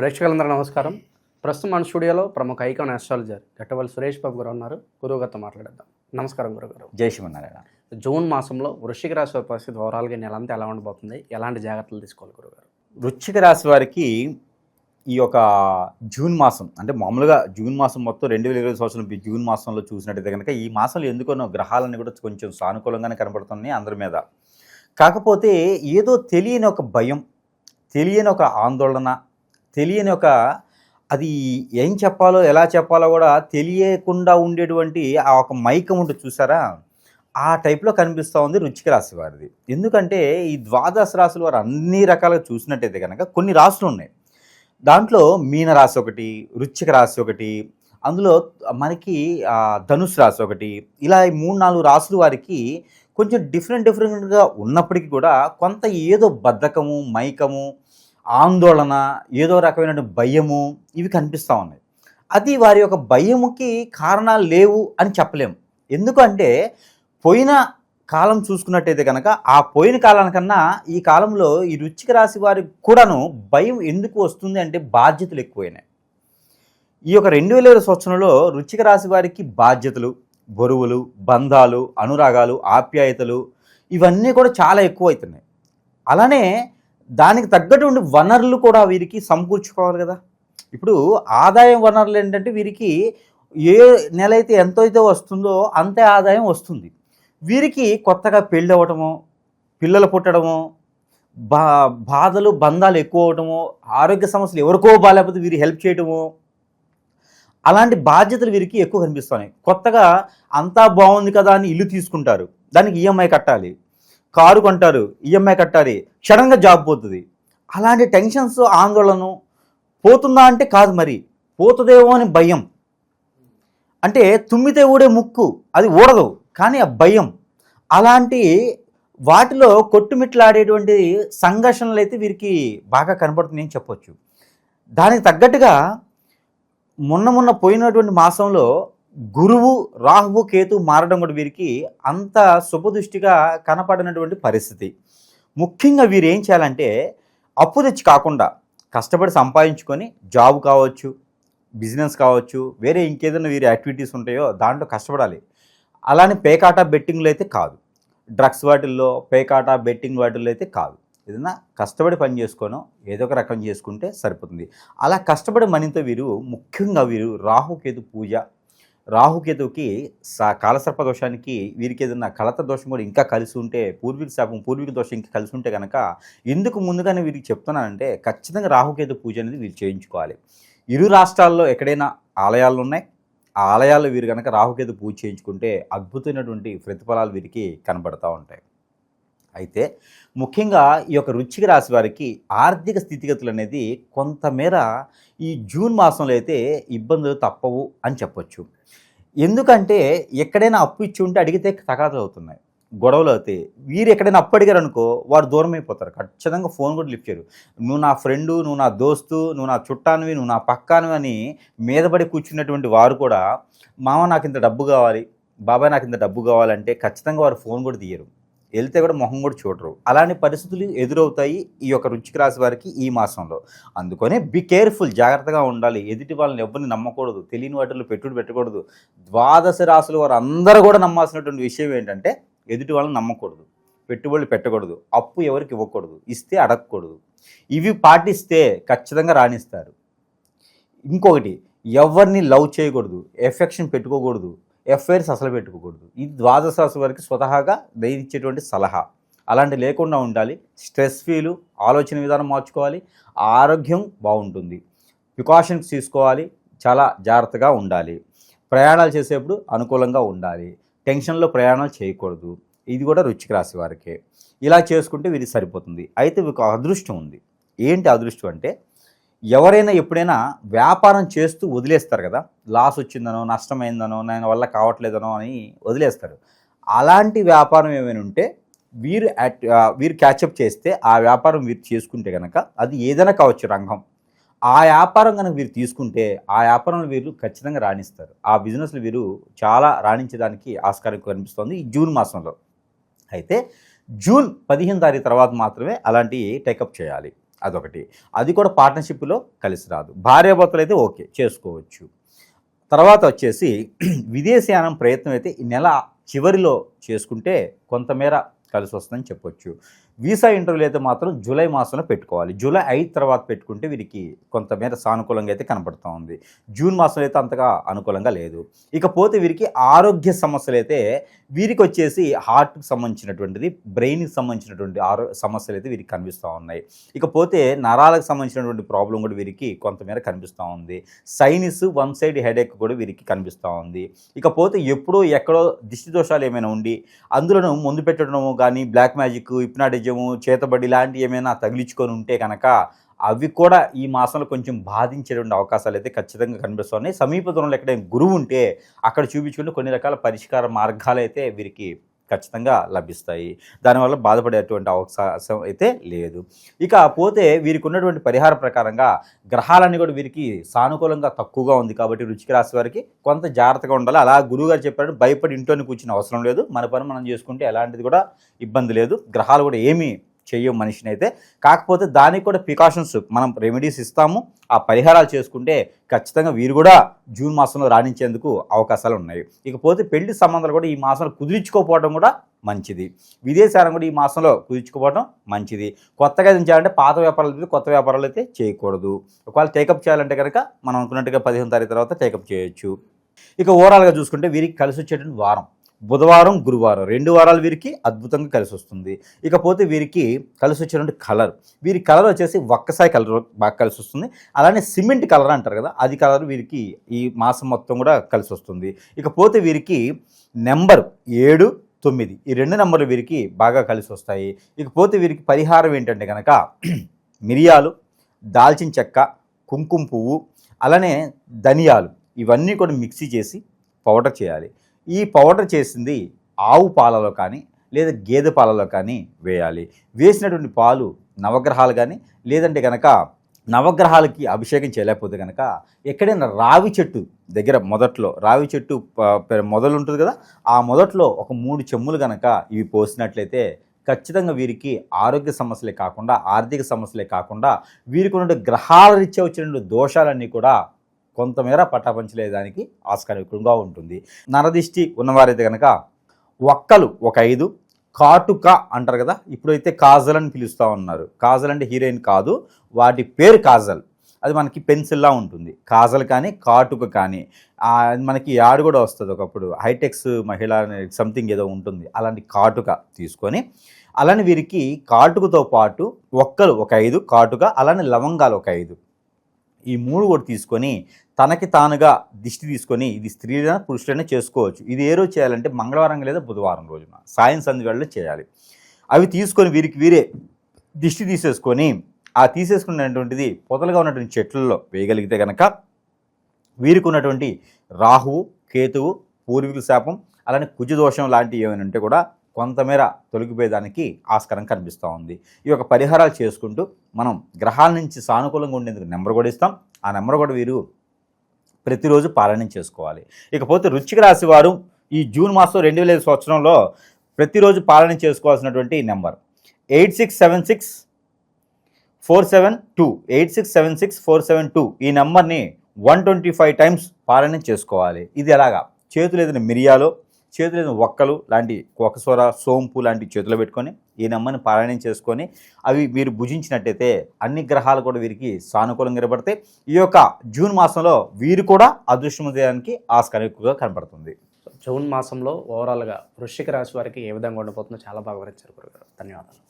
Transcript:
ప్రేక్షకులందరూ నమస్కారం. ప్రస్తుతం మన స్టూడియోలో ప్రముఖ ఐకాన్ ఆస్ట్రాలజర్ గట్టవల్లి సురేష్ బాబు గారు ఉన్నారు. గురువుగారితో మాట్లాడేద్దాం. నమస్కారం గురుగారు. జై శ్రీమన్నారాయణ. జూన్ మాసంలో వృశ్చిక రాశి వారి పరిస్థితి ఓవరాల్గా నెలంతా ఎలా ఉండబోతుంది? ఎలాంటి జాగ్రత్తలు తీసుకోవాలి గురుగారు? వృశ్చిక రాశి వారికి ఈ యొక్క జూన్ మాసం అంటే మామూలుగా జూన్ మాసం మొత్తం రెండు వేల ఇరవై సంవత్సరం జూన్ మాసంలో చూసినట్టయితే కనుక ఈ మాసంలో ఎందుకనో గ్రహాలన్నీ కూడా కొంచెం సానుకూలంగానే కనపడుతున్నాయి అందరి మీద. కాకపోతే ఏదో తెలియని ఒక భయం తెలియని ఒక ఆందోళన తెలియని ఒక అది ఏం చెప్పాలో ఎలా చెప్పాలో కూడా తెలియకుండా ఉండేటువంటి ఆ ఒక మైకం ఉంటుంది చూసారా? ఆ టైప్లో కనిపిస్తూ ఉంది రుచిక రాశి వారిది. ఎందుకంటే ఈ ద్వాదశ రాశులు వారు అన్ని రకాలుగా చూసినట్టయితే కనుక కొన్ని రాశులు ఉన్నాయి. దాంట్లో మీన రాశి ఒకటి రుచిక రాశి ఒకటి అందులో మనకి ధనుసు రాశి ఒకటి ఇలా ఈ మూడు నాలుగు రాసులు వారికి కొంచెం డిఫరెంట్ డిఫరెంట్గా ఉన్నప్పటికీ కూడా కొంత ఏదో బద్ధకము మైకము ఆందోళన ఏదో రకమైన భయము ఇవి కనిపిస్తూ ఉన్నాయి. అది వారి యొక్క భయముకి కారణాలు లేవు అని చెప్పలేము. ఎందుకంటే పోయిన కాలం చూసుకున్నట్టయితే కనుక ఆ పోయిన కాలానికన్నా ఈ కాలంలో ఈ రుచిక రాశి వారికి కూడాను భయం ఎందుకు వస్తుంది అంటే బాధ్యతలు ఎక్కువైనాయి. ఈ యొక్క రెండు వేల ఇరవై సంవత్సరంలో రుచిక రాశి వారికి బాధ్యతలు బరువులు బంధాలు అనురాగాలు ఆప్యాయతలు ఇవన్నీ కూడా చాలా ఎక్కువ అవుతున్నాయి అలానే దానికి తగ్గటువంటి వనరులు కూడా వీరికి సమకూర్చుకోవాలి కదా. ఇప్పుడు ఆదాయం వనరులు ఏంటంటే వీరికి ఏ నెల అయితే ఎంత అయితే వస్తుందో అంతే ఆదాయం వస్తుంది. వీరికి కొత్తగా పెళ్ళి అవ్వటము పిల్లలు పుట్టడము బా బాధలు బంధాలు ఎక్కువ అవటము ఆరోగ్య సమస్యలు ఎవరికో బాగాలేకపోతే వీరి హెల్ప్ చేయటము అలాంటి బాధ్యతలు వీరికి ఎక్కువ కనిపిస్తున్నాయి. కొత్తగా అంతా బాగుంది కదా అని ఇల్లు తీసుకుంటారు. దానికి ఈఎంఐ కట్టాలి. కారు కొంటారు ఈఎంఐ కట్టాలి సడన్గా జాబ్ పోతుంది. అలాంటి టెన్షన్స్ ఆందోళన పోతుందా అంటే కాదు మరి. పోతుందేమో అని భయం. అంటే తుమ్మితే ఊడే ముక్కు అది ఊడదు కానీ ఆ భయం. అలాంటి వాటిలో కొట్టుమిట్లాడేటువంటి సంఘర్షణలు అయితే వీరికి బాగా కనబడుతున్నాయని చెప్పొచ్చు. దానికి తగ్గట్టుగా మొన్న మొన్న పోయినటువంటి మాసంలో గురువు రాహువు కేతు మారడం కూడా వీరికి అంత శుభదృష్టిగా కనపడినటువంటి పరిస్థితి. ముఖ్యంగా వీరు ఏం చేయాలంటే అప్పు తెచ్చి కాకుండా కష్టపడి సంపాదించుకొని జాబ్ కావచ్చు బిజినెస్ కావచ్చు వేరే ఇంకేదైనా వీరి యాక్టివిటీస్ ఉంటాయో దాంట్లో కష్టపడాలి. అలానే పేకాట బెట్టింగ్లో అయితే కాదు. డ్రగ్స్ వాటిల్లో పేకాట బెట్టింగ్ వాటిల్లో అయితే కాదు. ఏదైనా కష్టపడి పని చేసుకోనో ఏదో ఒక రకం చేసుకుంటే సరిపోతుంది. అలా కష్టపడి మనీతో వీరు ముఖ్యంగా వీరు రాహుకేతు పూజ రాహుకేతువుకి సా కాలసర్ప దోషానికి వీరికి ఏదైనా కలత దోషం కూడా ఇంకా కలిసి ఉంటే పూర్వీక శాపం పూర్వీక దోషం ఇంకా కలిసి ఉంటే కనుక ఎందుకు ముందుగానే వీరికి చెప్తున్నానంటే ఖచ్చితంగా రాహుకేతు పూజ అనేది వీరు చేయించుకోవాలి. ఇరు రాష్ట్రాల్లో ఎక్కడైనా ఆలయాలు ఉన్నాయి. ఆ ఆలయాల్లో వీరు కనుక రాహుకేతు పూజ చేయించుకుంటే అద్భుతమైనటువంటి ప్రతిఫలాలు వీరికి కనబడతా ఉంటాయి. అయితే ముఖ్యంగా ఈ యొక్క రుచికి రాశి వారికి ఆర్థిక స్థితిగతులు అనేది కొంతమేర ఈ జూన్ మాసంలో అయితే ఇబ్బందులు తప్పవు అని చెప్పొచ్చు. ఎందుకంటే ఎక్కడైనా అప్పు ఇచ్చి ఉంటే అడిగితే తగాదాలు అవుతున్నాయి. గొడవలు అవుతాయి. వీరు ఎక్కడైనా అప్పు అడిగారు అనుకో వారు దూరం అయిపోతారు. ఖచ్చితంగా ఫోన్ కూడా లిఫ్ట్ చేయరు. నువ్వు నా ఫ్రెండు నువ్వు నా దోస్తు నువ్వు నా చుట్టానివి నువ్వు నా పక్కానివి అని మీదపడి కూర్చున్నటువంటి వారు కూడా మామ నాకు ఇంత డబ్బు కావాలి. బాబాయ్ నాకు ఇంత డబ్బు కావాలంటే ఖచ్చితంగా వారు ఫోన్ కూడా తీయరు. వెళ్తే కూడా మొహం కూడా చూడరు. అలాంటి పరిస్థితులు ఎదురవుతాయి ఈ యొక్క రుచికి రాశి వారికి ఈ మాసంలో. అందుకనే బి కేర్ఫుల్ జాగ్రత్తగా ఉండాలి. ఎదుటి వాళ్ళని ఎవరిని నమ్మకూడదు. తెలియని వాటిలో పెట్టుబడి పెట్టకూడదు. ద్వాదశ రాశుల వారు అందరూ కూడా నమ్మాల్సినటువంటి విషయం ఏంటంటే ఎదుటి వాళ్ళని నమ్మకూడదు. పెట్టుబడులు పెట్టకూడదు. అప్పు ఎవరికి ఇవ్వకూడదు. ఇస్తే అడగకూడదు. ఇవి పాటిస్తే ఖచ్చితంగా రాణిస్తారు. ఇంకొకటి ఎవరిని లవ్ చేయకూడదు. ఎఫెక్షన్ పెట్టుకోకూడదు. ఎఫ్ఐఆర్స్ అసలు పెట్టుకోకూడదు. ఇది ద్వాదశ రాశి వారికి స్వతహాగా దయనిచ్చేటువంటి సలహా. అలాంటి లేకుండా ఉండాలి. స్ట్రెస్ ఫీలు ఆలోచన విధానం మార్చుకోవాలి. ఆరోగ్యం బాగుంటుంది. ప్రికాషన్స్ తీసుకోవాలి. చాలా జాగ్రత్తగా ఉండాలి. ప్రయాణాలు చేసేప్పుడు అనుకూలంగా ఉండాలి. టెన్షన్లో ప్రయాణాలు చేయకూడదు. ఇది కూడా రుచికి రాసి వారికే. ఇలా చేసుకుంటే వీరికి సరిపోతుంది. అయితే మీకు అదృష్టం ఉంది. ఏంటి అదృష్టం అంటే ఎవరైనా ఎప్పుడైనా వ్యాపారం చేస్తూ వదిలేస్తారు కదా. లాస్ వచ్చిందనో నష్టమైందనో నేను వల్ల కావట్లేదనో అని వదిలేస్తారు. అలాంటి వ్యాపారం ఏమైనా ఉంటే వీరు వీరు క్యాచప్ చేస్తే ఆ వ్యాపారం వీరు చేసుకుంటే కనుక అది ఏదైనా కావచ్చు రంగం. ఆ వ్యాపారం కనుక వీరు తీసుకుంటే ఆ వ్యాపారంలో వీరు ఖచ్చితంగా రాణిస్తారు. ఆ బిజినెస్లు వీరు చాలా రాణించడానికి ఆస్కారం కనిపిస్తుంది ఈ జూన్ మాసంలో. అయితే జూన్ పదిహేను తారీఖు తర్వాత మాత్రమే అలాంటి టేకప్ చేయాలి. అదొకటి. అది కూడా పార్ట్నర్షిప్లో కలిసి రాదు. భార్యాభర్తలు అయితే ఓకే చేసుకోవచ్చు. తర్వాత వచ్చేసి విదేశయానం ప్రయత్నం అయితే ఈ నెల చివరిలో చేసుకుంటే కొంతమేర కలిసి వస్తుందని చెప్పొచ్చు. వీసా ఇంటర్వ్యూలు అయితే మాత్రం జూలై మాసంలో పెట్టుకోవాలి. జూలై ఐదు తర్వాత పెట్టుకుంటే వీరికి కొంతమేర సానుకూలంగా అయితే కనబడుతూ ఉంది. జూన్ మాసంలో అయితే అంతగా అనుకూలంగా లేదు. ఇకపోతే వీరికి ఆరోగ్య సమస్యలు అయితే వీరికి వచ్చేసి హార్ట్కి సంబంధించినటువంటిది బ్రెయిన్కి సంబంధించినటువంటి ఆరో సమస్యలు అయితే వీరికి కనిపిస్తూ ఉన్నాయి. ఇకపోతే నరాలకు సంబంధించినటువంటి ప్రాబ్లం కూడా వీరికి కొంతమేర కనిపిస్తూ ఉంది. సైనిస్ వన్ సైడ్ హెడేక్ కూడా వీరికి కనిపిస్తూ ఉంది. ఇకపోతే ఎప్పుడో ఎక్కడో దిష్టి దోషాలు ఏమైనా ఉండి అందులోనూ ముందు పెట్టడము కానీ బ్లాక్ మ్యాజిక్ హిప్నాటిజము చేతబడి లాంటివి ఏమైనా తగిలించుకొని ఉంటే కనుక అవి కూడా ఈ మాసంలో కొంచెం బాధించేటువంటి అవకాశాలు అయితే ఖచ్చితంగా కనిపిస్తున్నాయి. సమీప దూరంలో ఎక్కడైనా గురువు ఉంటే అక్కడ చూపించుకుంటే కొన్ని రకాల పరిష్కార మార్గాలు అయితే వీరికి ఖచ్చితంగా లభిస్తాయి. దానివల్ల బాధపడేటువంటి అవకాశం అయితే లేదు. ఇక పోతే వీరికి ఉన్నటువంటి పరిహార ప్రకారంగా గ్రహాలన్నీ కూడా వీరికి సానుకూలంగా తక్కువగా ఉంది కాబట్టి రుచికి రాశి వారికి కొంత జాగ్రత్తగా ఉండాలి. అలా గురువుగారు చెప్పారు భయపడి ఇంట్లోనే కూర్చుని అవసరం లేదు. మన పని మనం చేసుకుంటే ఎలాంటిది కూడా ఇబ్బంది లేదు. గ్రహాలు కూడా ఏమీ చెయ్యం మనిషిని అయితే కాకపోతే దానికి కూడా ప్రికాషన్స్ మనం రెమెడీస్ ఇస్తాము. ఆ పరిహారాలు చేసుకుంటే ఖచ్చితంగా వీరు కూడా జూన్ మాసంలో రాణించేందుకు అవకాశాలు ఉన్నాయి. ఇకపోతే పెళ్ళి సంబంధాలు కూడా ఈ మాసంలో కుదిరించుకోకపోవడం కూడా మంచిది. విదేశాలను కూడా ఈ మాసంలో కుదుర్చుకోవడం మంచిది. కొత్తగా ఏం చేయాలంటే పాత వ్యాపారాలు అయితే కొత్త వ్యాపారాలు అయితే చేయకూడదు. ఒకవేళ టేకప్ చేయాలంటే కనుక మనం అనుకున్నట్టుగా పదిహేను తారీఖు తర్వాత టేకప్ చేయొచ్చు. ఇక ఓవరాల్గా చూసుకుంటే వీరికి కలిసి వచ్చేటువంటి వారం. బుధవారం గురువారం రెండు వారాలు వీరికి అద్భుతంగా కలిసి వస్తుంది. ఇకపోతే వీరికి కలిసి వచ్చినటువంటి కలర్. వీరి కలర్ వచ్చేసి ఒక్కసారి కలర్ బాగా కలిసి వస్తుంది. అలానే సిమెంట్ కలర్ అంటారు కదా అది కలర్ వీరికి ఈ మాసం మొత్తం కూడా కలిసి వస్తుంది. ఇకపోతే వీరికి నెంబర్ ఏడు తొమ్మిది ఈ రెండు నెంబర్లు వీరికి బాగా కలిసి వస్తాయి. ఇకపోతే వీరికి పరిహారం ఏంటంటే కనుక మిరియాలు దాల్చిన చెక్క కుంకుమ పువ్వు అలానే ధనియాలు ఇవన్నీ కూడా మిక్సీ చేసి పౌడర్ చేయాలి. ఈ పౌడర్ చేసింది ఆవు పాలలో కానీ లేదా గేదె పాలలో కానీ వేయాలి. వేసినటువంటి పాలు నవగ్రహాలు కానీ లేదంటే కనుక నవగ్రహాలకి అభిషేకం చేయలేకపోతే కనుక ఎక్కడైనా రావి చెట్టు దగ్గర మొదట్లో రావి చెట్టు మొదలు ఉంటుంది కదా ఆ మొదట్లో ఒక మూడు చెమ్ములు కనుక ఇవి పోసినట్లయితే ఖచ్చితంగా వీరికి ఆరోగ్య సమస్యలే కాకుండా ఆర్థిక సమస్యలే కాకుండా వీరికి ఉన్న గ్రహాల రీత్యా వచ్చిన దోషాలన్నీ కూడా కొంతమేర పట్టాపంచలేదానికి ఆస్కారం ఎక్కువగా ఉంటుంది. నరదిష్టి ఉన్నవారైతే కనుక ఒక్కలు ఒక ఐదు కాటుక అంటారు కదా ఇప్పుడైతే కాజల్ అని పిలుస్తూ ఉన్నారు. కాజల్ అంటే హీరోయిన్ కాదు వాటి పేరు కాజల్. అది మనకి పెన్సిల్లా ఉంటుంది. కాజల్ కానీ కాటుక కానీ మనకి యాడ్ కూడా వస్తుంది ఒకప్పుడు. హైటెక్స్ మహిళ సంథింగ్ ఏదో ఉంటుంది. అలాంటి కాటుక తీసుకొని అలానే వీరికి కాటుకతో పాటు ఒక్కలు ఒక ఐదు కాటుక అలానే లవంగాలు ఒక ఐదు. ఈ మూడు కూడా తీసుకొని తనకి తానుగా దిష్టి తీసుకొని ఇది స్త్రీలైనా పురుషులైనా చేసుకోవచ్చు. ఇది ఏ రోజు చేయాలంటే మంగళవారం లేదా బుధవారం రోజున. సాయం సంధి చేయాలి. అవి తీసుకొని వీరికి వీరే దిష్టి తీసేసుకొని ఆ తీసేసుకున్నటువంటిది పొదలుగా ఉన్నటువంటి చెట్లలో వేయగలిగితే కనుక వీరికి ఉన్నటువంటి రాహువు కేతువు పూర్వీకుల శాపం అలానే కుజదోషం లాంటివి ఏమైనా ఉంటే కూడా కొంతమేర తొలగిపోయేదానికి ఆస్కారం కనిపిస్తూ ఉంది. ఈ యొక్క పరిహారాలు చేసుకుంటూ మనం గ్రహాల నుంచి సానుకూలంగా ఉండేందుకు నెంబర్ కూడా ఇస్తాం. ఆ నెంబర్ కూడా వీరు ప్రతిరోజు పాలన చేసుకోవాలి. ఇకపోతే రుచిక రాశి వారు ఈ జూన్ మాసం రెండు వేల సంవత్సరంలో ప్రతిరోజు పాలన చేసుకోవాల్సినటువంటి number. Eight six seven six four seven two. Eight six seven six four seven two. ఈ నెంబర్ని వన్ ట్వంటీ ఫైవ్ టైమ్స్ పాలన చేసుకోవాలి. ఇది ఎలాగా? చేతులు ఏదైనా మిరియాలు చేతులు ఏదైనా ఒక్కలు లాంటి కొకసొర సోంపు లాంటి చేతిలో పెట్టుకొని ఈ నమ్మని పారాయణం చేసుకొని అవి మీరు భుజించినట్టయితే అన్ని గ్రహాలు కూడా వీరికి సానుకూలంగా ఏర్పడతాయి ఈ యొక్క జూన్ మాసంలో వీరు కూడా అదృష్టమదేయానికి ఆస్కారం ఎక్కువగా కనబడుతుంది. జూన్ మాసంలో ఓవరాల్గా వృశ్చిక రాశి వారికి ఏ విధంగా ఉండబోతుందో చాలా బాగా వివరించారు గురుగారు. ధన్యవాదాలు.